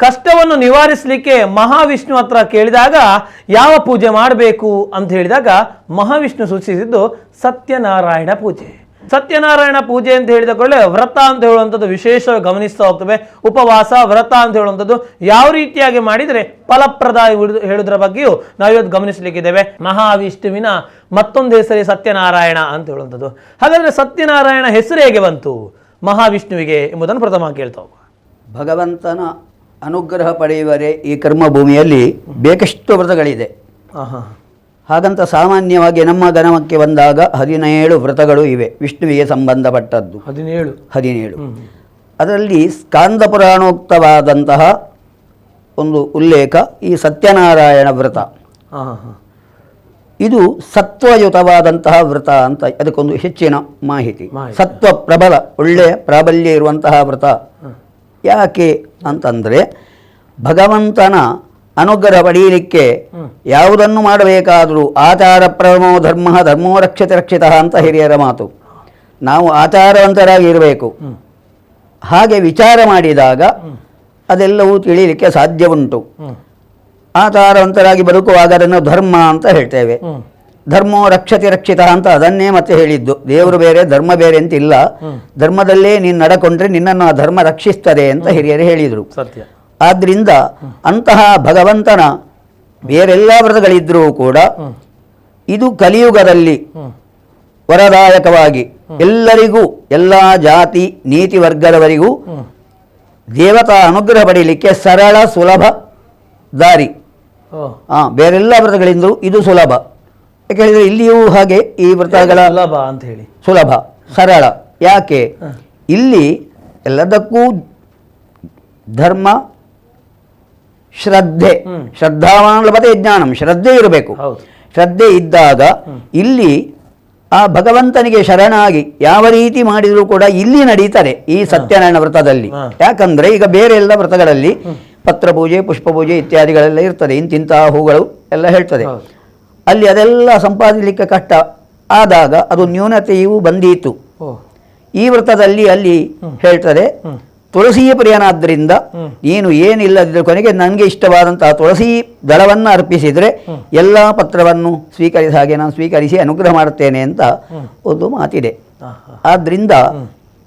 ಕಷ್ಟವನ್ನು ನಿವಾರಿಸಲಿಕ್ಕೆ ಮಹಾವಿಷ್ಣು ಹತ್ರ ಕೇಳಿದಾಗ ಯಾವ ಪೂಜೆ ಮಾಡಬೇಕು ಅಂತ ಹೇಳಿದಾಗ ಮಹಾವಿಷ್ಣು ಸೂಚಿಸಿದ್ದು ಸತ್ಯನಾರಾಯಣ ಪೂಜೆ. ಸತ್ಯನಾರಾಯಣ ಪೂಜೆ ಅಂತ ಹೇಳಿದ ಕೂಡಲೇ ವ್ರತ ಅಂತ ಹೇಳುವಂಥದ್ದು ವಿಶೇಷವಾಗಿ ಗಮನಿಸ್ತಾ ಹೋಗ್ತವೆ. ಉಪವಾಸ, ವ್ರತ ಅಂತ ಹೇಳುವಂಥದ್ದು ಯಾವ ರೀತಿಯಾಗಿ ಮಾಡಿದರೆ ಫಲಪ್ರದ ಹೇಳುವುದರ ಬಗ್ಗೆಯೂ ನಾವಿವತ್ತು ಗಮನಿಸಲಿಕ್ಕಿದ್ದೇವೆ. ಮಹಾವಿಷ್ಣುವಿನ ಮತ್ತೊಂದು ಹೆಸರೇ ಸತ್ಯನಾರಾಯಣ ಅಂತ ಹೇಳುವಂಥದ್ದು. ಹಾಗಾದರೆ ಸತ್ಯನಾರಾಯಣ ಹೆಸರು ಹೇಗೆ ಬಂತು? ಮಹಾವಿಷ್ಣುವಿಗೆ ಎಂಬುದನ್ನು ಪ್ರಥಮ ಕೇಳ್ತಾ ಹೋಗುವ. ಭಗವಂತನ ಅನುಗ್ರಹ ಪಡೆಯುವರೆ ಈ ಕರ್ಮಭೂಮಿಯಲ್ಲಿ ಬೇಕಷ್ಟು ವ್ರತಗಳಿದೆ. ಹಾಗಂತ ಸಾಮಾನ್ಯವಾಗಿ ನಮ್ಮ ಧರ್ಮಕ್ಕೆ ಬಂದಾಗ ಹದಿನೇಳು ವ್ರತಗಳು ಇವೆ. ವಿಷ್ಣುವಿಗೆ ಸಂಬಂಧಪಟ್ಟದ್ದು. ಹದಿನೇಳು. ಹದಿನೇಳು. ಅದರಲ್ಲಿ ಸ್ಕಾಂದ ಪುರಾಣೋಕ್ತವಾದಂತಹ ಒಂದು ಉಲ್ಲೇಖ ಈ ಸತ್ಯನಾರಾಯಣ ವ್ರತ. ಇದು ಸತ್ವಯುತವಾದಂತಹ ವ್ರತ ಅಂತ ಅದಕ್ಕೊಂದು ಹೆಚ್ಚಿನ ಮಾಹಿತಿ. ಸತ್ವ ಪ್ರಬಲ ಒಳ್ಳೆಯ ಪ್ರಾಬಲ್ಯ ಇರುವಂತಹ ವ್ರತ. ಯಾಕೆ ಅಂತಂದರೆ ಭಗವಂತನ ಅನುಗ್ರಹ ಪಡೆಯಲಿಕ್ಕೆ ಯಾವುದನ್ನು ಮಾಡಬೇಕಾದರೂ ಆಚಾರ ಪ್ರಮೋ ಧರ್ಮ ಧರ್ಮೋ ರಕ್ಷಿತ ರಕ್ಷಿತ ಅಂತ ಹಿರಿಯರ ಮಾತು. ನಾವು ಆಚಾರವಂತರಾಗಿ ಇರಬೇಕು ಹಾಗೆ ವಿಚಾರ ಮಾಡಿದಾಗ ಅದೆಲ್ಲವೂ ತಿಳಿಯಲಿಕ್ಕೆ ಸಾಧ್ಯ ಉಂಟು. ಆಚಾರವಂತರಾಗಿ ಬದುಕುವಾಗ ಅದನ್ನು ಧರ್ಮ ಅಂತ ಹೇಳ್ತೇವೆ. ಧರ್ಮೋ ರಕ್ಷತೆ ರಕ್ಷಿತ ಅಂತ ಅದನ್ನೇ ಮತ್ತೆ ಹೇಳಿದ್ದು. ದೇವರು ಬೇರೆ ಧರ್ಮ ಬೇರೆ ಅಂತ ಇಲ್ಲ. ಧರ್ಮದಲ್ಲೇ ನೀನು ನಡಕೊಂಡ್ರೆ ನಿನ್ನನ್ನು ಆ ಧರ್ಮ ರಕ್ಷಿಸ್ತದೆ ಅಂತ ಹಿರಿಯರು ಹೇಳಿದರು. ಸತ್ಯ. ಆದ್ದರಿಂದ ಅಂತಹ ಭಗವಂತನ ಬೇರೆಲ್ಲ ವ್ರತಗಳಿದ್ದರೂ ಕೂಡ ಇದು ಕಲಿಯುಗದಲ್ಲಿ. ವರದಾಯಕವಾಗಿ ಎಲ್ಲರಿಗೂ ಎಲ್ಲ ಜಾತಿ ನೀತಿ ವರ್ಗದವರಿಗೂ ದೇವತಾ ಅನುಗ್ರಹ ಪಡೀಲಿಕ್ಕೆ ಸರಳ ಸುಲಭ ದಾರಿ. ಬೇರೆಲ್ಲ ವ್ರತಗಳಿಂದ ಇದು ಸುಲಭ. ಯಾಕೆ ಹೇಳಿದರೆ ಇಲ್ಲಿಯೂ ಹಾಗೆ ಈ ವ್ರತಗಳ ಸುಲಭ ಅಂತ ಹೇಳಿ. ಸುಲಭ ಸರಳ. ಯಾಕೆ? ಇಲ್ಲಿ ಎಲ್ಲದಕ್ಕೂ ಧರ್ಮ ಶ್ರದ್ಧೆ. ಶ್ರದ್ಧಾವಾನ್ ಲಭತೆ ಜ್ಞಾನಂ. ಶ್ರದ್ಧೆ ಇರಬೇಕು. ಶ್ರದ್ಧೆ ಇದ್ದಾಗ ಇಲ್ಲಿ ಆ ಭಗವಂತನಿಗೆ ಶರಣಾಗಿ ಯಾವ ರೀತಿ ಮಾಡಿದರೂ ಕೂಡ ಇಲ್ಲಿ ನಡೀತಾರೆ ಈ ಸತ್ಯನಾರಾಯಣ ವ್ರತದಲ್ಲಿ. ಯಾಕಂದ್ರೆ ಈಗ ಬೇರೆ ಎಲ್ಲ ವ್ರತಗಳಲ್ಲಿ ಪತ್ರ ಪೂಜೆ ಪುಷ್ಪ ಪೂಜೆ ಇತ್ಯಾದಿಗಳೆಲ್ಲ ಇರ್ತದೆ. ಇಂತಿಂತಹ ಹೂಗಳು ಎಲ್ಲ ಹೇಳ್ತದೆ. ಅಲ್ಲಿ ಅದೆಲ್ಲ ಸಂಪಾದಿಸಲಿಕ್ಕೆ ಕಷ್ಟ. ಆದಾಗ ಅದು ನ್ಯೂನತೆಯೂ ಬಂದೀತು. ಈ ವ್ರತದಲ್ಲಿ ಅಲ್ಲಿ ಹೇಳ್ತದೆ ತುಳಸಿಯ ಪ್ರಿಯನಾದ್ದರಿಂದ ನೀನು ಏನಿಲ್ಲದಿದ್ದರೆ ಕೊನೆಗೆ ನನಗೆ ಇಷ್ಟವಾದಂತಹ ತುಳಸಿ ದಳವನ್ನು ಅರ್ಪಿಸಿದರೆ ಎಲ್ಲ ಪತ್ರವನ್ನು ಸ್ವೀಕರಿಸ ಹಾಗೆ ನಾನು ಸ್ವೀಕರಿಸಿ ಅನುಗ್ರಹ ಮಾಡುತ್ತೇನೆ ಅಂತ ಒಂದು ಮಾತಿದೆ. ಆಹಾ.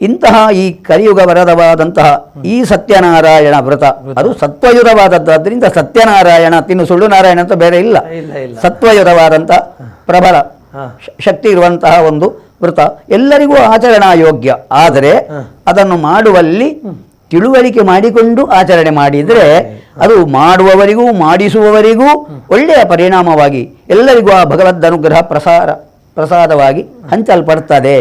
ಇಂತಹ ಈ ಕಲಿಯುಗ ವರದವಾದಂತಹ ಈ ಸತ್ಯನಾರಾಯಣ ವ್ರತ ಅದು ಸತ್ವಯುತವಾದದ್ದಾದ್ರಿಂದ ಸತ್ಯನಾರಾಯಣ ತಿನ್ನು ಸುಳ್ಳು ನಾರಾಯಣ ಅಂತ ಬೇರೆ ಇಲ್ಲ. ಸತ್ವಯುತವಾದಂಥ ಪ್ರಬಲ ಶಕ್ತಿ ಇರುವಂತಹ ಒಂದು ವೃತ ಎಲ್ಲರಿಗೂ ಆಚರಣಾ ಯೋಗ್ಯ ಆದರೆ ಅದನ್ನು ಮಾಡುವಲ್ಲಿ ತಿಳುವಳಿಕೆ ಮಾಡಿಕೊಂಡು ಆಚರಣೆ ಮಾಡಿದರೆ ಅದು ಮಾಡುವವರಿಗೂ ಮಾಡಿಸುವವರಿಗೂ ಒಳ್ಳೆಯ ಪರಿಣಾಮವಾಗಿ ಎಲ್ಲರಿಗೂ ಆ ಭಗವದ್ ಅನುಗ್ರಹ ಪ್ರಸಾರ ಪ್ರಸಾದವಾಗಿ ಹಂಚಲ್ಪಡ್ತದೆ.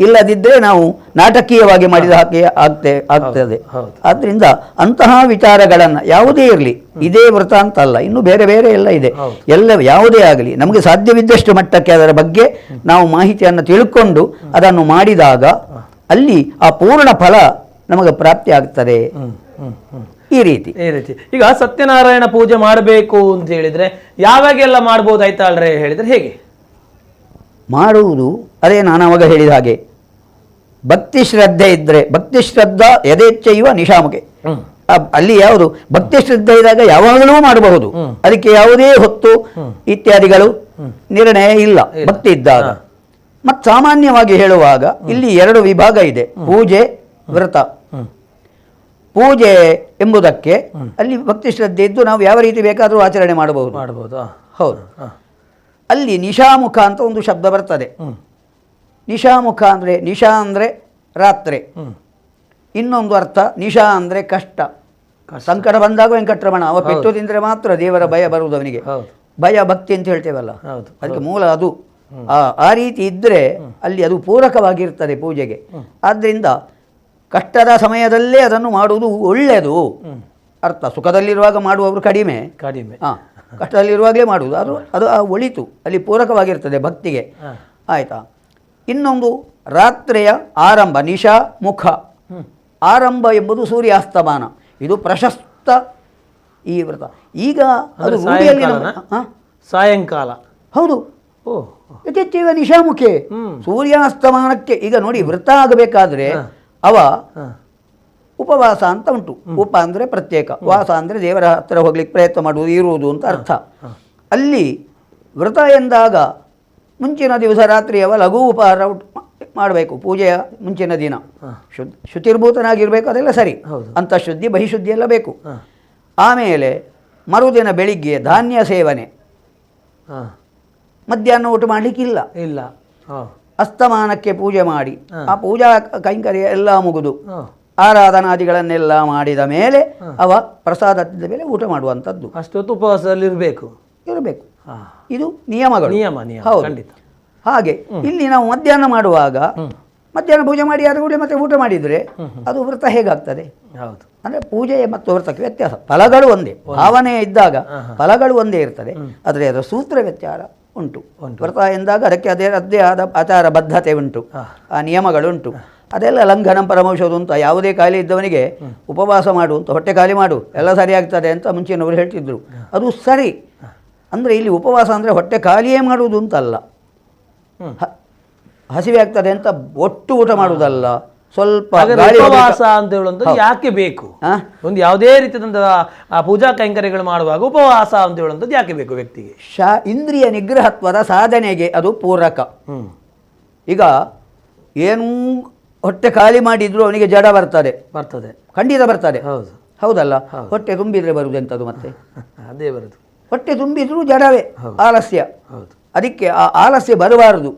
ಇಲ್ಲದಿದ್ದರೆ ನಾವು ನಾಟಕೀಯವಾಗಿ ಮಾಡಿದ ಹಾಗೆ ಆಗ್ತೇ ಆಗ್ತದೆ. ಆದ್ದರಿಂದ ಅಂತಹ ವಿಚಾರಗಳನ್ನು ಯಾವುದೇ ಇರಲಿ ಇದೇ ವ್ರತ ಅಂತಲ್ಲ ಇನ್ನು ಬೇರೆ ಬೇರೆ ಎಲ್ಲ ಇದೆ. ಎಲ್ಲ ಯಾವುದೇ ಆಗಲಿ ನಮಗೆ ಸಾಧ್ಯವಿದ್ದಷ್ಟು ಮಟ್ಟಕ್ಕೆ ಅದರ ಬಗ್ಗೆ ನಾವು ಮಾಹಿತಿಯನ್ನು ತಿಳ್ಕೊಂಡು ಅದನ್ನು ಮಾಡಿದಾಗ ಅಲ್ಲಿ ಆ ಪೂರ್ಣ ಫಲ ನಮಗೆ ಪ್ರಾಪ್ತಿ ಆಗ್ತದೆ. ಈ ರೀತಿ. ಈ ರೀತಿ. ಈಗ ಸತ್ಯನಾರಾಯಣ ಪೂಜೆ ಮಾಡಬೇಕು ಅಂತ ಹೇಳಿದ್ರೆ ಯಾವಾಗೆಲ್ಲ ಮಾಡ್ಬೋದು ಆಯ್ತಾಳ್ರೆ ಹೇಳಿದ್ರೆ ಹೇಗೆ? ಮಾಡುವುದು ಅದೇ ನಾನು ಅವಾಗ ಹೇಳಿದ ಹಾಗೆ. ಭಕ್ತಿ ಶ್ರದ್ಧೆ ಇದ್ದರೆ ಭಕ್ತಿ ಶ್ರದ್ಧಾ ಯಥೇಚ್ಛೆಯುವ ನಿಶಾಮುಖೆ ಅಲ್ಲಿ ಯಾವುದು? ಭಕ್ತಿ ಶ್ರದ್ಧೆ ಇದ್ದಾಗ ಯಾವಾಗಲೂ ಮಾಡಬಹುದು. ಅದಕ್ಕೆ ಯಾವುದೇ ಹೊತ್ತು ಇತ್ಯಾದಿಗಳು ನಿರ್ಣಯ ಇಲ್ಲ ಭಕ್ತಿ ಇದ್ದಾಗ. ಮತ್ತು ಸಾಮಾನ್ಯವಾಗಿ ಹೇಳುವಾಗ ಇಲ್ಲಿ ಎರಡು ವಿಭಾಗ ಇದೆ. ಪೂಜೆ ವ್ರತ. ಪೂಜೆ ಎಂಬುದಕ್ಕೆ ಅಲ್ಲಿ ಭಕ್ತಿ ಶ್ರದ್ಧೆ ಇದ್ದು ನಾವು ಯಾವ ರೀತಿ ಬೇಕಾದರೂ ಆಚರಣೆ ಮಾಡಬಹುದು. ಮಾಡಬಹುದು. ಹೌದು. ಅಲ್ಲಿ ನಿಶಾಮುಖ ಅಂತ ಒಂದು ಶಬ್ದ ಬರ್ತದೆ. ನಿಶಾಮುಖ ಅಂದರೆ ನಿಶಾ ಅಂದರೆ ರಾತ್ರಿ. ಇನ್ನೊಂದು ಅರ್ಥ ನಿಶಾ ಅಂದರೆ ಕಷ್ಟ. ಸಂಕಟ ಬಂದಾಗ ವೆಂಕಟರಮಣ ಅವ ಪೆಟ್ಟು ತಿಂದರೆ ಮಾತ್ರ ದೇವರ ಭಯ ಬರುವುದು ಅವನಿಗೆ ಭಯ ಭಕ್ತಿ ಅಂತ ಹೇಳ್ತೇವಲ್ಲ? ಅದಕ್ಕೆ ಮೂಲ ಅದು. ಆ ಆ ರೀತಿ ಇದ್ದರೆ ಅಲ್ಲಿ ಅದು ಪೂರಕವಾಗಿರ್ತದೆ ಪೂಜೆಗೆ. ಆದ್ದರಿಂದ ಕಷ್ಟದ ಸಮಯದಲ್ಲೇ ಅದನ್ನು ಮಾಡುವುದು ಒಳ್ಳೆಯದು. ಅರ್ಥ. ಸುಖದಲ್ಲಿರುವಾಗ ಮಾಡುವವರು ಕಡಿಮೆ. ಕಡಿಮೆ. ಹಾಂ ಕಷ್ಟದಲ್ಲಿರುವಾಗಲೇ ಮಾಡುವುದು. ಅದು ಅದು ಆ ಒಳಿತು. ಅಲ್ಲಿ ಪೂರಕವಾಗಿರ್ತದೆ ಭಕ್ತಿಗೆ. ಆಯಿತಾ? ಇನ್ನೊಂದು ರಾತ್ರಿಯ ಆರಂಭ ನಿಶಾ ಮುಖ. ಆರಂಭ ಎಂಬುದು ಸೂರ್ಯಾಸ್ತಮಾನ. ಇದು ಪ್ರಶಸ್ತ ಈ ವ್ರತ. ಈಗ ಅದು? ಸಾಯಂಕಾಲ. ಹೌದು. ಯಥೇಚ್ಛೈವ ನಿಶಾಮುಖೆ. ಸೂರ್ಯಾಸ್ತಮಾನಕ್ಕೆ ಈಗ ನೋಡಿ ವ್ರತ ಆಗಬೇಕಾದ್ರೆ ಅವ. ಉಪವಾಸ ಅಂತ ಉಂಟು. ಉಪ ಅಂದರೆ ಪ್ರತ್ಯೇಕ. ವಾಸ ಅಂದರೆ ದೇವರ ಹತ್ತಿರ ಹೋಗ್ಲಿಕ್ಕೆ ಪ್ರಯತ್ನ ಮಾಡುವುದು ಇರುವುದು ಅಂತ ಅರ್ಥ. ಅಲ್ಲಿ ವ್ರತ ಎಂದಾಗ ಮುಂಚಿನ ದಿವಸ ರಾತ್ರಿಯವ ಲಘು ಉಪಹಾರ ಮಾಡಬೇಕು. ಪೂಜೆಯ ಮುಂಚಿನ ದಿನ. ಶುದ್ಧ ಶುಚಿರ್ಭೂತನಾಗಿರಬೇಕು ಅದೆಲ್ಲ ಸರಿ. ಅಂತ ಶುದ್ಧಿ ಬಹಿಶುದ್ಧಿ ಎಲ್ಲ ಬೇಕು. ಆಮೇಲೆ ಮರುದಿನ ಬೆಳಿಗ್ಗೆ ಧಾನ್ಯ ಸೇವನೆ. ಮಧ್ಯಾಹ್ನ ಊಟ ಮಾಡಲಿಕ್ಕಿಲ್ಲ. ಇಲ್ಲ. ಅಸ್ತಮಾನಕ್ಕೆ ಪೂಜೆ ಮಾಡಿ. ಆ ಪೂಜಾ ಕೈಂಕರ್ಯ ಎಲ್ಲ ಮುಗಿದು. ಆರಾಧನಾದಿಗಳನ್ನೆಲ್ಲ ಮಾಡಿದ ಮೇಲೆ ಅವ ಪ್ರಸಾದ ಮೇಲೆ ಊಟ ಮಾಡುವಂಥದ್ದು. ಅಷ್ಟೊತ್ತು ಉಪವಾಸದಲ್ಲಿ ಇರಬೇಕು. ಇರಬೇಕು. ಇದು ನಿಯಮಗಳು. ನಿಯಮ ನಿಯಮ ಖಂಡಿತ. ಹಾಗೆ ಇಲ್ಲಿ ನಾವು ಮಧ್ಯಾಹ್ನ ಮಾಡುವಾಗ ಮಧ್ಯಾಹ್ನ ಪೂಜೆ ಮಾಡಿ ಆದ ಕೂಡ ಮತ್ತೆ ಊಟ ಮಾಡಿದರೆ ಅದು ವೃತ ಹೇಗಾಗ್ತದೆ? ಹೌದು. ಅಂದರೆ ಪೂಜೆ ಮತ್ತು ವೃತಕ್ಕೆ ವ್ಯತ್ಯಾಸ. ಫಲಗಳು ಒಂದೇ. ಭಾವನೆ ಇದ್ದಾಗ ಫಲಗಳು ಒಂದೇ ಇರ್ತದೆ. ಆದರೆ ಅದರ ಸೂತ್ರ ವ್ಯತ್ಯಾಸ ಉಂಟು. ವ್ರತ ಎಂದಾಗ ಅದಕ್ಕೆ ಅದೇ ಅದೇ ಆದ ಆಚಾರ ಬದ್ಧತೆ ಉಂಟು ಆ ನಿಯಮಗಳುಂಟು. ಅದೆಲ್ಲ ಲಂಘನ ಪರಮೌಷಧ ಅಂತ ಯಾವುದೇ ಖಾಲಿ ಇದ್ದವನಿಗೆ ಉಪವಾಸ ಮಾಡು ಅಂತ ಹೊಟ್ಟೆ ಖಾಲಿ ಮಾಡು ಎಲ್ಲ ಸರಿ ಆಗ್ತದೆ ಅಂತ ಮುಂಚಿನವರು ಹೇಳ್ತಿದ್ರು. ಅದು ಸರಿ. ಅಂದರೆ ಇಲ್ಲಿ ಉಪವಾಸ ಅಂದರೆ ಹೊಟ್ಟೆ ಖಾಲಿಯೇ ಮಾಡುವುದು ಅಂತಲ್ಲ. ಹಸಿವೆ ಆಗ್ತದೆ ಅಂತ ಒಟ್ಟು ಊಟ ಮಾಡುವುದಲ್ಲ. ಸ್ವಲ್ಪ ಉಪವಾಸ ಅಂತ ಹೇಳುವಂಥದ್ದು ಯಾಕೆ ಬೇಕು? ಒಂದು ಯಾವುದೇ ರೀತಿಯಾದಂಥ ಆ ಪೂಜಾ ಕೈಂಕರ್ಯಗಳು ಮಾಡುವಾಗ ಉಪವಾಸ ಅಂತ ಹೇಳುವಂಥದ್ದು ಯಾಕೆ ಬೇಕು ವ್ಯಕ್ತಿಗೆ? ಶಾ ಇಂದ್ರಿಯ ನಿಗ್ರಹತ್ವದ ಸಾಧನೆಗೆ ಅದು ಪೂರಕ. ಈಗ ಏನೂ ಹೊಟ್ಟೆ ಖಾಲಿ ಮಾಡಿದ್ರು ಅವನಿಗೆ ಜಡ ಬರ್ತದೆ. ಬರ್ತದೆ. ಖಂಡಿತ ಬರ್ತದೆ. ಹೌದು. ಹೌದಲ್ಲ? ಹೊಟ್ಟೆ ತುಂಬಿದ್ರೆ ಬರುವುದೆಂಥದ್ದು ಮತ್ತೆ? ಅದೇ ಬರುದು. ಹೊಟ್ಟೆ ತುಂಬಿದ್ರು ಜಡವೇ ಆಲಸ್ಯ. ಹೌದು. ಅದಕ್ಕೆ ಆ ಆಲಸ್ಯ ಬರಬಾರದು.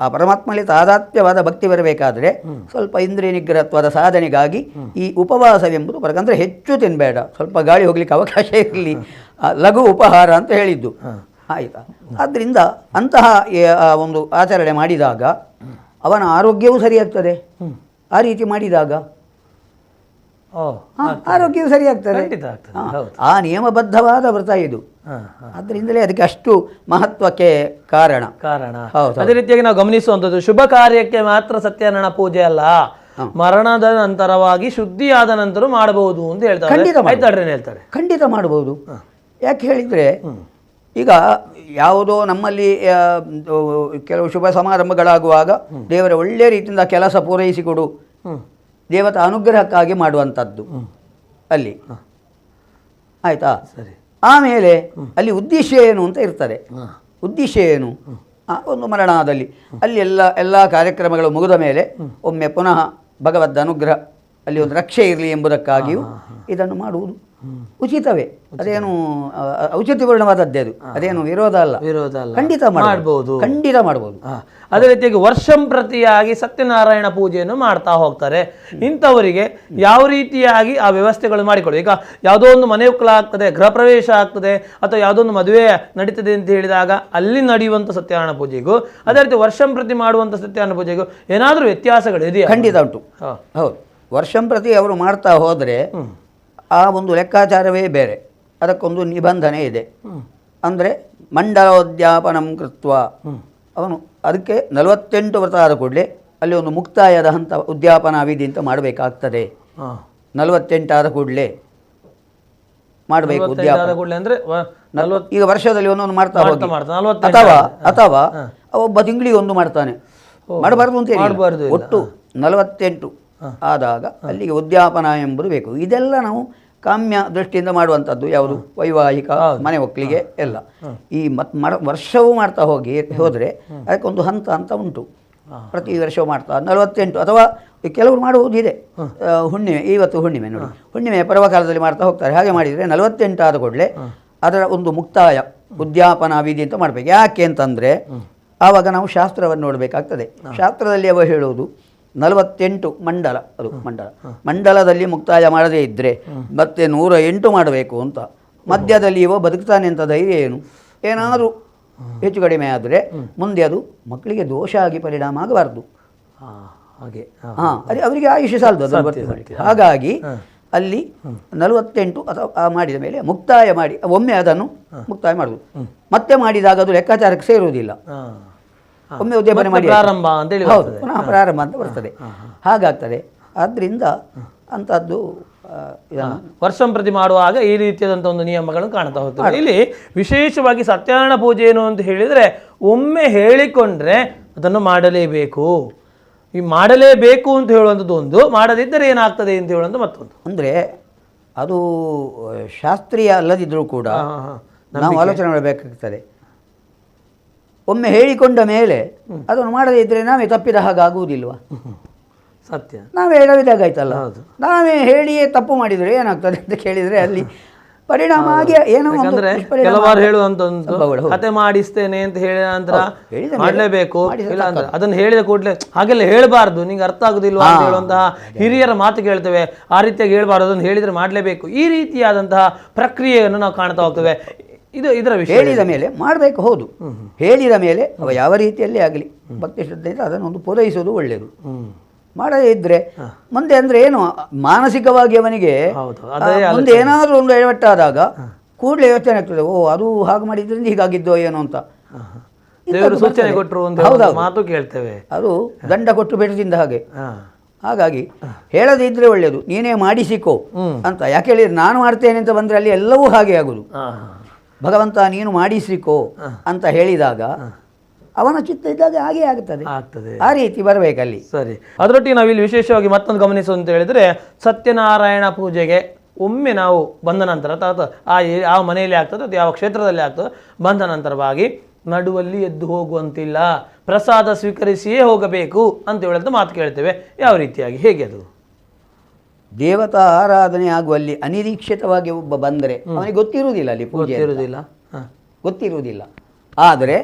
ಆ ಪರಮಾತ್ಮಲ್ಲಿ ತಾದಾತ್ಮ್ಯವಾದ ಭಕ್ತಿ ಬರಬೇಕಾದ್ರೆ ಸ್ವಲ್ಪ ಇಂದ್ರಿಯ ನಿಗ್ರಹತ್ವದ ಸಾಧನೆಗಾಗಿ ಈ ಉಪವಾಸವೆಂಬುದು ಬರಕಂದ್ರೆ ಹೆಚ್ಚು ತಿನ್ಬೇಡ. ಸ್ವಲ್ಪ ಗಾಳಿ ಹೋಗ್ಲಿಕ್ಕೆ ಅವಕಾಶ ಇರಲಿ. ಲಘು ಉಪಹಾರ ಅಂತ ಹೇಳಿದ್ದು. ಆಯ್ತಾ? ಆದ್ರಿಂದ ಅಂತಹ ಒಂದು ಆಚರಣೆ ಮಾಡಿದಾಗ ಅವನ ಆರೋಗ್ಯವೂ ಸರಿಯಾಗ್ತದೆ. ಆ ರೀತಿ ಮಾಡಿದಾಗ. ಹಾ, ಆರೋಗ್ಯವೂ ಸರಿಯಾಗ್ತದೆ. ಖಂಡಿತ ಆಗ್ತದೆ. ಹೌದು. ಆ ನಿಯಮಬದ್ಧವಾದ ವ್ರತ ಇದು. ಆದ್ದರಿಂದಲೇ ಅದಕ್ಕೆ ಅಷ್ಟು ಮಹತ್ವಕ್ಕೆ ಕಾರಣ. ಕಾರಣ. ಹೌದು. ಅದೇ ರೀತಿಯಾಗಿ ನಾವು ಗಮನಿಸುವಂಥದ್ದು ಶುಭ ಕಾರ್ಯಕ್ಕೆ ಮಾತ್ರ ಸತ್ಯನಾರಾಯಣ ಪೂಜೆ ಅಲ್ಲ. ಮರಣದ ನಂತರವಾಗಿ ಶುದ್ಧಿಯಾದ ನಂತರ ಮಾಡಬಹುದು ಅಂತ ಹೇಳ್ತಾರೆ. ಖಂಡಿತ. ಹೇಳ್ತಾರೆ. ಖಂಡಿತ ಮಾಡಬಹುದು. ಯಾಕೆ ಹೇಳಿದರೆ ಈಗ ಯಾವುದೋ ನಮ್ಮಲ್ಲಿ ಕೆಲವು ಶುಭ ಸಮಾರಂಭಗಳಾಗುವಾಗ ದೇವರ ಒಳ್ಳೆಯ ರೀತಿಯಿಂದ ಕೆಲಸ ಪೂರೈಸಿಕೊಡು. ದೇವತ ಅನುಗ್ರಹಕ್ಕಾಗಿ ಮಾಡುವಂಥದ್ದು. ಅಲ್ಲಿ. ಆಯ್ತಾ? ಸರಿ. ಆಮೇಲೆ ಅಲ್ಲಿ ಉದ್ದೇಶ ಏನು ಅಂತ ಇರ್ತದೆ. ಉದ್ದೇಶ ಏನು? ಒಂದು ಮರಣದಲ್ಲಿ. ಅಲ್ಲಿ ಎಲ್ಲ ಎಲ್ಲ ಕಾರ್ಯಕ್ರಮಗಳು ಮುಗಿದ ಮೇಲೆ ಒಮ್ಮೆ ಪುನಃ ಭಗವದ್ ಅನುಗ್ರಹ ಅಲ್ಲಿ ಒಂದು ರಕ್ಷೆ ಇರಲಿ ಎಂಬುದಕ್ಕಾಗಿಯೂ ಇದನ್ನು ಮಾಡುವುದು. ಉಚಿತವೇ. ಅದೇನು ಔಚಿತ್ಯಪೂರ್ಣವಾದದ್ದೇ ಅದು. ಅದೇನು ವಿರೋಧ ಅಲ್ಲ. ವಿರೋಧ ಅಲ್ಲ. ಖಂಡಿತ. ಮಾಡ್ಬೋದು. ಖಂಡಿತ ಮಾಡಬಹುದು ಅದೇ ರೀತಿಯಾಗಿ ವರ್ಷಂ ಪ್ರತಿಯಾಗಿ ಸತ್ಯನಾರಾಯಣ ಪೂಜೆಯನ್ನು ಮಾಡ್ತಾ ಹೋಗ್ತಾರೆ. ಇಂಥವರಿಗೆ ಯಾವ ರೀತಿಯಾಗಿ ಆ ವ್ಯವಸ್ಥೆಗಳು ಮಾಡಿಕೊಳ್ಳಿ ಈಗ ಯಾವುದೋ ಒಂದು ಮನೆ ಆಗ್ತದೆ ಗೃಹ ಪ್ರವೇಶ ಆಗ್ತದೆ ಅಥವಾ ಯಾವುದೋ ಒಂದು ಮದುವೆ ನಡೀತದೆ ಅಂತ ಹೇಳಿದಾಗ ಅಲ್ಲಿ ನಡೆಯುವಂಥ ಸತ್ಯನಾರಾಯಣ ಪೂಜೆಗೂ ಅದೇ ರೀತಿ ವರ್ಷಂ ಪ್ರತಿ ಮಾಡುವಂಥ ಸತ್ಯನಾರಾಯಣ ಪೂಜೆಗೂ ಏನಾದರೂ ವ್ಯತ್ಯಾಸಗಳು ಇದೆಯಾ ಖಂಡಿತ ಉಂಟು. ಹೌದು. ವರ್ಷಂ ಪ್ರತಿ ಅವರು ಮಾಡ್ತಾ ಹೋದರೆ ಆ ಒಂದು ಲೆಕ್ಕಾಚಾರವೇ ಬೇರೆ. ಅದಕ್ಕೊಂದು ನಿಬಂಧನೆ ಇದೆ. ಅಂದರೆ ಮಂಡಲೋದ್ಯಾಪನಂ ಕೃತ್ವ. ಅವನು ಅದಕ್ಕೆ ನಲವತ್ತೆಂಟು ವ್ರತ ಆದ ಕೂಡಲೇ ಅಲ್ಲಿ ಒಂದು ಮುಕ್ತಾಯದ ಹಂತ ಉದ್ಯಾಪನಾ ವಿಧಿ ಅಂತ ಮಾಡಬೇಕಾಗ್ತದೆ. ನಲವತ್ತೆಂಟಾದ ಕೂಡಲೇ ಮಾಡಬೇಕು ಈಗ ವರ್ಷದಲ್ಲಿ ಒಂದೊಂದು ಮಾಡ್ತಾ ಹೋಗಿ. ಅಥವಾ ಅಥವಾ ಒಬ್ಬ ತಿಂಗಳಿಗೆ ಒಂದು ಮಾಡ್ತಾನೆ. ಮಾಡಬಾರ್ದು ಅಂತ ಹೇಳಿ ಒಟ್ಟು ನಲವತ್ತೆಂಟು. ಆದಾಗ ಅಲ್ಲಿಗೆ ಉದ್ಯಾಪನ ಎಂಬುದು ಬೇಕು. ಇದೆಲ್ಲ ನಾವು ಕಾಮ್ಯ ದೃಷ್ಟಿಯಿಂದ ಮಾಡುವಂಥದ್ದು ಯಾವುದು? ವೈವಾಹಿಕ ಮನೆ ಒಕ್ಕಲಿಗೆ ಎಲ್ಲ. ಈ ಮತ್ ಮಡ ವರ್ಷವೂ ಮಾಡ್ತಾ ಹೋಗಿ ಹೋದರೆ ಅದಕ್ಕೊಂದು ಹಂತ ಅಂತ ಉಂಟು. ಪ್ರತಿ ವರ್ಷವೂ ಮಾಡ್ತಾ ನಲವತ್ತೆಂಟು ಅಥವಾ ಕೆಲವರು ಮಾಡುವುದಿದೆ ಇದೆ. ಹುಣ್ಣಿಮೆ ಇವತ್ತು ಹುಣ್ಣಿಮೆ ನೋಡಿ. ಹುಣ್ಣಿಮೆ ಪರ್ವಕಾಲದಲ್ಲಿ ಮಾಡ್ತಾ ಹೋಗ್ತಾರೆ. ಹಾಗೆ ಮಾಡಿದರೆ ನಲವತ್ತೆಂಟು ಆದ ಕೂಡಲೇ ಅದರ ಒಂದು ಮುಕ್ತಾಯ ಉದ್ಯಾಪನಾ ವಿಧಿ ಅಂತ ಮಾಡಬೇಕು. ಯಾಕೆ ಅಂತಂದರೆ ಆವಾಗ ನಾವು ಶಾಸ್ತ್ರವನ್ನು ನೋಡಬೇಕಾಗ್ತದೆ. ಶಾಸ್ತ್ರದಲ್ಲಿ ಅವ ಹೇಳುವುದು ನಲವತ್ತೆಂಟು ಮಂಡಲ ಅದು ಮಂಡಲ. ಮಂಡಲದಲ್ಲಿ ಮುಕ್ತಾಯ ಮಾಡದೇ ಇದ್ದರೆ ಮತ್ತೆ ನೂರ ಎಂಟು ಮಾಡಬೇಕು ಅಂತ. ಮಧ್ಯದಲ್ಲಿ ಇವ ಬದುಕ್ತಾನೆ ಅಂತ ಧೈರ್ಯ ಏನು? ಏನಾದರೂ ಹೆಚ್ಚು ಕಡಿಮೆ ಆದರೆ ಮುಂದೆ ಅದು ಮಕ್ಕಳಿಗೆ ದೋಷ ಆಗಿ ಪರಿಣಾಮ ಆಗಬಾರ್ದು. ಹಾಗೆ. ಹಾಂ ಅದೇ ಅವರಿಗೆ ಆಯುಷ್ಯ ಸಾಲದು ಹಾಗಾಗಿ ಅಲ್ಲಿ ನಲವತ್ತೆಂಟು ಅಥವಾ ಮಾಡಿದ ಮೇಲೆ ಮುಕ್ತಾಯ ಮಾಡಿ ಒಮ್ಮೆ ಅದನ್ನು ಮುಕ್ತಾಯ ಮಾಡುದು. ಮತ್ತೆ ಮಾಡಿದಾಗ ಅದು ಲೆಕ್ಕಾಚಾರಕ್ಕೆ ಸೇರುವುದಿಲ್ಲ. ಒಮ್ಮೆ ಉದ್ಯಾಪನೆ ಮಾಡಿ ಪ್ರಾರಂಭ ಅಂತ ಹೇಳಿ ಹೌದು ಪುನಃ ಪ್ರಾರಂಭ ಅಂತ ಬರ್ತದೆ. ಹಾಗಾಗ್ತದೆ. ಆದ್ದರಿಂದ ಅಂಥದ್ದು ವರ್ಷಂ ಪ್ರತಿ ಮಾಡುವಾಗ ಈ ರೀತಿಯಾದಂಥ ಒಂದು ನಿಯಮಗಳನ್ನು ಕಾಣ್ತಾ ಹೋಗ್ತದೆ. ಇಲ್ಲಿ ವಿಶೇಷವಾಗಿ ಸತ್ಯನಾರಾಯಣ ಪೂಜೆ ಏನು ಅಂತ ಹೇಳಿದರೆ ಒಮ್ಮೆ ಹೇಳಿಕೊಂಡ್ರೆ ಅದನ್ನು ಮಾಡಲೇಬೇಕು. ಈ ಮಾಡಲೇಬೇಕು ಅಂತ ಹೇಳುವಂಥದ್ದು ಒಂದು ಮಾಡದಿದ್ದರೆ ಏನಾಗ್ತದೆ ಅಂತ ಹೇಳುವಂಥ ಮತ್ತೊಂದು. ಅಂದರೆ ಅದು ಶಾಸ್ತ್ರೀಯ ಅಲ್ಲದಿದ್ದರೂ ಕೂಡ. ನಾವು ಆಲೋಚನೆ ಮಾಡಬೇಕಾಗ್ತದೆ. ಒಮ್ಮೆ ಹೇಳಿಕೊಂಡ ಮೇಲೆ ಅದನ್ನು ಮಾಡದೇ ಇದ್ದರೆ ನಾವೇ ತಪ್ಪಿದ ಹಾಗಾಗುವುದಿಲ್ವಾ ಸತ್ಯ. ನಾವೇ ಹೇಳವಿದಾಗಾಯ್ತಲ್ಲ ಹೌದು. ನಾವೇ ಹೇಳಿಯೇ ತಪ್ಪು ಮಾಡಿದರೆ ಏನಾಗ್ತದೆ ಅಂತ ಕೇಳಿದರೆ ಅಲ್ಲಿ ಪರಿಣಾಮ ಆಗಿ ಏನೋ ಒಂದು ದುಷ್ಪರಿಣಾಮ ಕೆಲವರು ಹೌದು. ಕತೆ ಮಾಡಿಸ್ತೇನೆ ಅಂತ ಹೇಳಿದ ನಂತರ. ಹೇಳಿದ ಮಾಡ್ಲೇಬೇಕು. ಇಲ್ಲ ಅಂದ್ರೆ ಅದನ್ನ ಹೇಳಿದ ಕೂಡಲೇ ಹಾಗೆಲ್ಲ ಹೇಳ್ಬಾರ್ದು. ನಿಂಗೆ ಅರ್ಥ ಆಗುದಿಲ್ವಾ ಅಂತ ಹೇಳುವಂತಹ ಹಿರಿಯರ ಮಾತು ಕೇಳ್ತೇವೆ. ಆ ರೀತಿಯಾಗಿ ಹೇಳ್ಬಾರ್ದು ಅದನ್ನು ಹೇಳಿದ್ರೆ ಮಾಡಲೇಬೇಕು. ಈ ರೀತಿಯಾದಂತಹ ಪ್ರಕ್ರಿಯೆಯನ್ನು ನಾವು ಕಾಣ್ತಾ ಹೋಗ್ತೇವೆ. ಇದು ಇದರ ವಿಷಯ ಹೇಳಿದ ಮೇಲೆ ಮಾಡಬೇಕು ಹೌದು. ಹೇಳಿದ ಮೇಲೆ ಅವ ಯಾವ ರೀತಿಯಲ್ಲಿ ಆಗಲಿ ಭಕ್ತಿ ಶ್ರದ್ಧೆಯಿಂದ ಅದನ್ನು ಒಂದು ಪೂರೈಸೋದು ಒಳ್ಳೆಯದು. ಮಾಡದೇ ಇದ್ರೆ ಮುಂದೆ ಅಂದ್ರೆ ಏನು ಮಾನಸಿಕವಾಗಿ ಅವನಿಗೆ ಮುಂದೆ ಏನಾದರೂ ಒಂದು ಎಡವಟ್ಟಾದಾಗ ಕೂಡಲೇ ಯೋಚನೆ ಆಗ್ತದೆ ಓ ಅದು ಹಾಗೆ ಮಾಡಿದ್ರಿಂದ ಹೀಗಾಗಿದ್ದೋ ಏನೋ ಅಂತ. ಸೂಚನೆ ಕೊಟ್ಟರು ಒಂದು. ಮಾತು ಕೇಳ್ತೇವೆ. ಅದು ದಂಡ ಕೊಟ್ಟು ಬೆಟ್ಟದಿಂದ ಹಾಗೆ. ಹಾಗಾಗಿ ಹೇಳದೇ ಇದ್ರೆ ಒಳ್ಳೆಯದು ನೀನೇ ಮಾಡಿಸಿಕೋ. ಅಂತ. ಯಾಕೆ ಹೇಳಿದ್ರೆ ನಾನು ಮಾಡ್ತೇನೆ ಅಂತ ಬಂದರೆ ಅಲ್ಲಿ ಎಲ್ಲವೂ ಹಾಗೆ ಆಗುದು. ಭಗವಂತ ನೀನು ಮಾಡಿಸಿಕೋ ಅಂತ ಹೇಳಿದಾಗ ಅವನ ಚಿತ್ತ ಇದ್ದಾಗ ಹಾಗೆ ಆಗ್ತದೆ. ಆಗ್ತದೆ. ಆ ರೀತಿ ಬರಬೇಕಲ್ಲಿ ಸರಿ. ಅದರೊಟ್ಟಿಗೆ ನಾವಿಲ್ಲಿ ವಿಶೇಷವಾಗಿ ಮತ್ತೊಂದು ಗಮನಿಸು ಅಂತ ಹೇಳಿದರೆ ಸತ್ಯನಾರಾಯಣ ಪೂಜೆಗೆ ಒಮ್ಮೆ ನಾವು ಬಂದ ನಂತರ ತಾತ ಆ ಯಾವ ಮನೆಯಲ್ಲಿ ಆಗ್ತದೆ ಅಥವಾ ಯಾವ ಕ್ಷೇತ್ರದಲ್ಲಿ ಆಗ್ತದೆ ಬಂದ ನಂತರವಾಗಿ ನಡುವಲ್ಲಿ ಎದ್ದು ಹೋಗುವಂತಿಲ್ಲ. ಪ್ರಸಾದ ಸ್ವೀಕರಿಸಿಯೇ ಹೋಗಬೇಕು ಅಂತ ಹೇಳೋದು ಮಾತು ಕೇಳ್ತೇವೆ. ಯಾವ ರೀತಿಯಾಗಿ? ಹೇಗೆ ಅದು? ದೇವತಾ ಆರಾಧನೆ ಆಗುವಲ್ಲಿ ಅನಿರೀಕ್ಷಿತವಾಗಿ ಒಬ್ಬ ಬಂದರೆ ಅವನಿಗೆ ಗೊತ್ತಿರುವುದಿಲ್ಲ ಅಲ್ಲಿ ಪೂಜೆ ಇರುವುದಿಲ್ಲ ಗೊತ್ತಿರುವುದಿಲ್ಲ. ಆದರೆ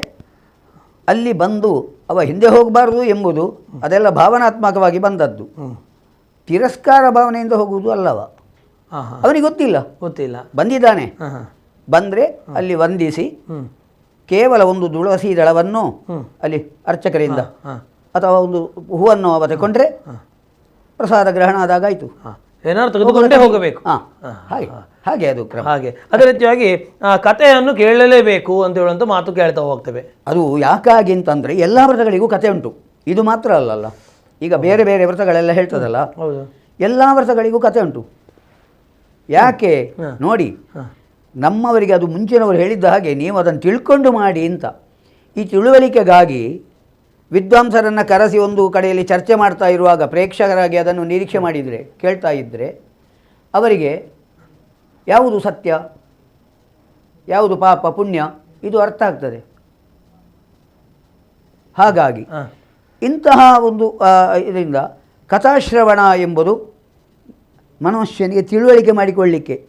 ಅಲ್ಲಿ ಬಂದು ಅವ ಹಿಂದೆ ಹೋಗಬಾರದು ಎಂಬುದು ಅದೆಲ್ಲ ಭಾವನಾತ್ಮಕವಾಗಿ ಬಂದದ್ದು. ತಿರಸ್ಕಾರ ಭಾವನೆಯಿಂದ ಹೋಗುವುದು ಅಲ್ಲವ. ಅವನಿಗೆ ಗೊತ್ತಿಲ್ಲ. ಗೊತ್ತಿಲ್ಲ. ಬಂದಿದ್ದಾನೆ. ಬಂದರೆ ಅಲ್ಲಿ ವಂದಿಸಿ ಕೇವಲ ಒಂದು ತುಳಸಿ ದಳವನ್ನು ಅಲ್ಲಿ ಅರ್ಚಕರಿಂದ ಅಥವಾ ಒಂದು ಹೂವನ್ನು ಅವ ತಗೊಂಡ್ರೆ ಪ್ರಸಾದ ಗ್ರಹಣ ಆದಾಗಾಯಿತು. ಏನಾದ್ರು ತೆಗೆದುಕೊಂಡೇ ಹೋಗಬೇಕು. ಹಾ ಹಾಗೆ ಹಾಗೆ ಅದು ಕ್ರಮ. ಹಾಗೆ. ಅದೇ ರೀತಿಯಾಗಿ ಕಥೆಯನ್ನು ಕೇಳಲೇಬೇಕು ಅಂತ ಹೇಳುವಂಥ ಮಾತು ಕೇಳ್ತಾ ಹೋಗ್ತೇವೆ. ಅದು ಯಾಕಾಗಿ ಅಂತಂದರೆ ಎಲ್ಲ ವ್ರತಗಳಿಗೂ ಕತೆ ಉಂಟು. ಇದು ಮಾತ್ರ ಅಲ್ಲಲ್ಲ. ಈಗ ಬೇರೆ ಬೇರೆ ವ್ರತಗಳೆಲ್ಲ ಹೇಳ್ತದಲ್ಲ? ಹೌದು. ಎಲ್ಲ ವ್ರತಗಳಿಗೂ ಕತೆ ಉಂಟು. ಯಾಕೆ? ನೋಡಿ ನಮ್ಮವರಿಗೆ ಅದು ಮುಂಚಿನವರು ಹೇಳಿದ್ದ ಹಾಗೆ ನೀವು ಅದನ್ನು ತಿಳ್ಕೊಂಡು ಮಾಡಿ ಅಂತ. ಈ ತಿಳುವಳಿಕೆಗಾಗಿ ವಿದ್ವಾಂಸರನ್ನು ಕರೆಸಿ ಒಂದು ಕಡೆಯಲ್ಲಿ ಚರ್ಚೆ ಮಾಡ್ತಾ ಇರುವಾಗ ಪ್ರೇಕ್ಷಕರಾಗಿ ಅದನ್ನು ನಿರೀಕ್ಷೆ ಮಾಡಿದರೆ ಕೇಳ್ತಾ ಇದ್ದರೆ ಅವರಿಗೆ ಯಾವುದು ಸತ್ಯ ಯಾವುದು ಪಾಪ ಪುಣ್ಯ ಇದು ಅರ್ಥ ಆಗ್ತದೆ. ಹಾಗಾಗಿ ಇಂತಹ ಒಂದು ಇದರಿಂದ ಕಥಾಶ್ರವಣ ಎಂಬುದು ಮನುಷ್ಯನಿಗೆ ತಿಳುವಳಿಕೆ ಮಾಡಿಕೊಳ್ಳಿಕ್ಕೆ